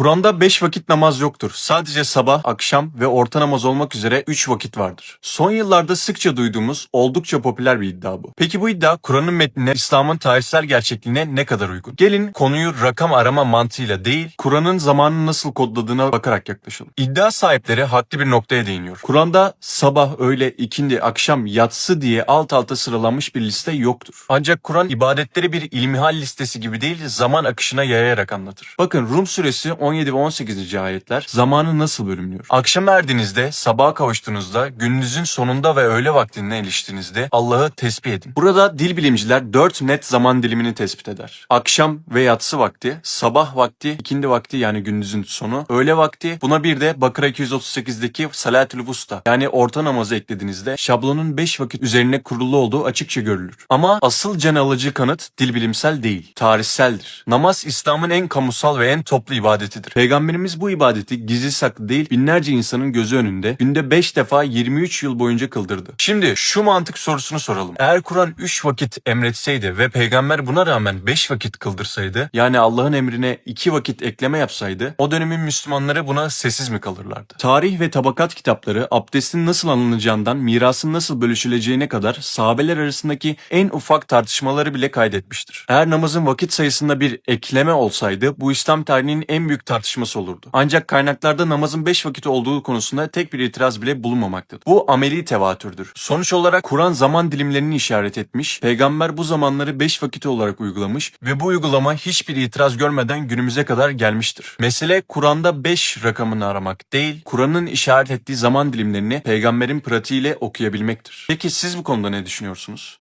Kur'an'da 5 vakit namaz yoktur. Sadece sabah, akşam ve orta namaz olmak üzere 3 vakit vardır. Son yıllarda sıkça duyduğumuz oldukça popüler bir iddia bu. Peki bu iddia Kur'an'ın metnine, İslam'ın tarihsel gerçekliğine ne kadar uygun? Gelin konuyu rakam arama mantığıyla değil, Kur'an'ın zamanını nasıl kodladığına bakarak yaklaşalım. İddia sahipleri haklı bir noktaya değiniyor. Kur'an'da sabah, öğle, ikindi, akşam, yatsı diye alt alta sıralanmış bir liste yoktur. Ancak Kur'an ibadetleri bir ilmihal listesi gibi değil, zaman akışına yayarak anlatır. Bakın Rum suresi 17 ve 18. ayetler zamanı nasıl bölümlüyor? Akşam erdiğinizde, sabaha kavuştuğunuzda, gününüzün sonunda ve öğle vaktine eriştiğinizde Allah'ı tesbih edin. Burada dil bilimciler 4 net zaman dilimini tespit eder. Akşam ve yatsı vakti, sabah vakti, ikindi vakti yani gündüzün sonu, öğle vakti, buna bir de Bakara 238'deki Salatül Vusta yani orta namazı eklediğinizde şablonun 5 vakit üzerine kurulu olduğu açıkça görülür. Ama asıl can alıcı kanıt dil bilimsel değil, tarihseldir. Namaz İslam'ın en kamusal ve en toplu ibadetidir. Peygamberimiz bu ibadeti gizli saklı değil binlerce insanın gözü önünde günde 5 defa 23 yıl boyunca kıldırdı. Şimdi şu mantık sorusunu soralım. Eğer Kur'an 3 vakit emretseydi ve peygamber buna rağmen 5 vakit kıldırsaydı yani Allah'ın emrine 2 vakit ekleme yapsaydı o dönemin Müslümanları buna sessiz mi kalırlardı? Tarih ve tabakat kitapları abdestin nasıl alınacağından mirasın nasıl bölüşüleceğine kadar sahabeler arasındaki en ufak tartışmaları bile kaydetmiştir. Eğer namazın vakit sayısında bir ekleme olsaydı bu İslam tarihinin en büyük tartışması olurdu. Ancak kaynaklarda namazın 5 vakit olduğu konusunda tek bir itiraz bile bulunmamaktadır. Bu ameli tevatürdür. Sonuç olarak Kur'an zaman dilimlerini işaret etmiş, peygamber bu zamanları 5 vakit olarak uygulamış ve bu uygulama hiçbir itiraz görmeden günümüze kadar gelmiştir. Mesele Kur'an'da 5 rakamını aramak değil, Kur'an'ın işaret ettiği zaman dilimlerini peygamberin pratiğiyle okuyabilmektir. Peki siz bu konuda ne düşünüyorsunuz?